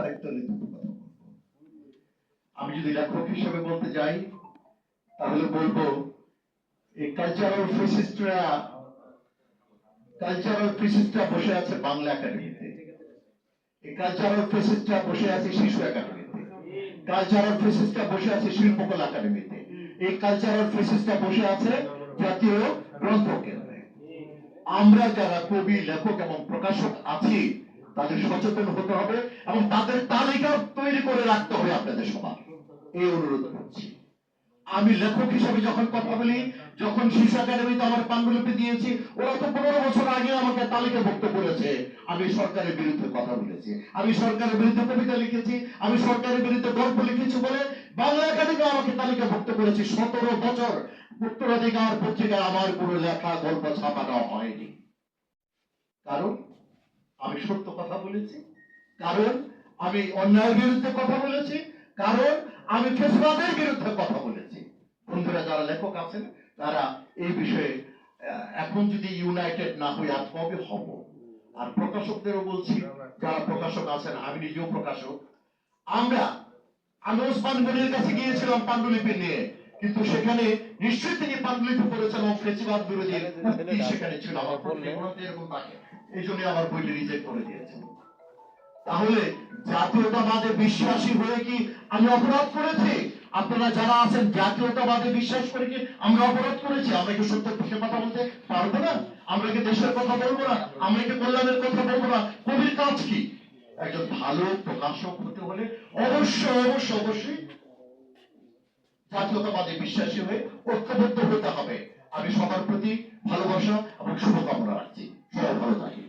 আরেকটা ঋতুর কথা বলব। আমি যদি লেখক হিসেবে বলতে যাই, তাহলে বলব, এই কালচারাল ফেসিস্টরা কালচারাল ফেসিস্টরা বসে আছে বাংলা একাডেমিতে এই কালচারাল ফেসিস্টরা বসে আছে শিশু একাডেমিতে কালচারাল ফেসিস্টরা বসে আছে শিল্পকলা একাডেমিতে এই কালচারাল ফেসিস্টরা বসে আছে জাতীয় গ্রন্থ কেন্দ্রে। আমরা যারা কবি, লেখক এবং প্রকাশক আছি তাদের সচেতন হতে হবে এবং তাদের তালিকা তৈরি করে রাখতে হবে আপনাদের সবার। এই অনুরোধ করছি। আমি লেখক হিসেবে যখন কথা বলি, যখন শিশু একাডেমিতে আমার পাণ্ডুলিপি দিয়েছি, ওরা তো পনেরো বছর আগে আমাকে তালিকাভুক্ত করেছে। আমি সরকারের বিরুদ্ধে কথা বলেছি। আমি সরকারের বিরুদ্ধে কবিতা লিখেছি। আমি সরকারের বিরুদ্ধে গল্প লিখেছি বলে বাংলা একাডেমি আমাকে তালিকাভুক্ত করেছি। সতেরো বছর উত্তরাধিকার পত্রিকায় আমার কোনো লেখা, গল্প ছাপানো হয়নি। কারণ আমি সত্য কথা বলেছি। কারণ আমি অন্যায়ের বিরুদ্ধে কথা বলেছি। কারণ আমি ফেসবাদের বিরুদ্ধে কথা বলেছি। বন্ধুরা, যারা লেখক আছেন, তারা এই বিষয়ে এখন যদি ইউনাইটেড না হই, আর কবে হব? আর প্রকাশকদেরও বলছি, যারা প্রকাশক আছেন, আমি নিজেও প্রকাশক। আমরা, আমি ওসমান গনির কাছে গিয়েছিলাম পাণ্ডুলিপি নিয়ে, কিন্তু সেখানে নিশ্চয়ই তিনি পাণ্ডুলিপি করেছেন ফেসিবাদ বিরোধী সেখানে ছিল। আমার এরকম থাকে। এই জন্য আমার বইটি রিজেক্ট করে দিয়েছেন তাহলে জাতীয়তাবাদে বিশ্বাসী হয়ে কি আমি অপরাধ করেছি? আপনারা যারা আছেন, জাতীয়তাবাদে বিশ্বাস করে কি আমরা অপরাধ করেছি? আমরা কি সত্য পক্ষে কথা বলতে পারব না? আমরা কি দেশের কথা বলব না? আমরা কি কল্যাণের কথা বলব না? কবির কাজ কি? একজন ভালো প্রকাশক হতে হলে অবশ্যই অবশ্যই অবশ্যই জাতীয়তাবাদে বিশ্বাসী হয়ে ঐক্যবদ্ধ হতে হবে। আমি সবার প্রতি ভালোবাসা এবং শুভকামনা রাখছি। সবাই ভালো থাকি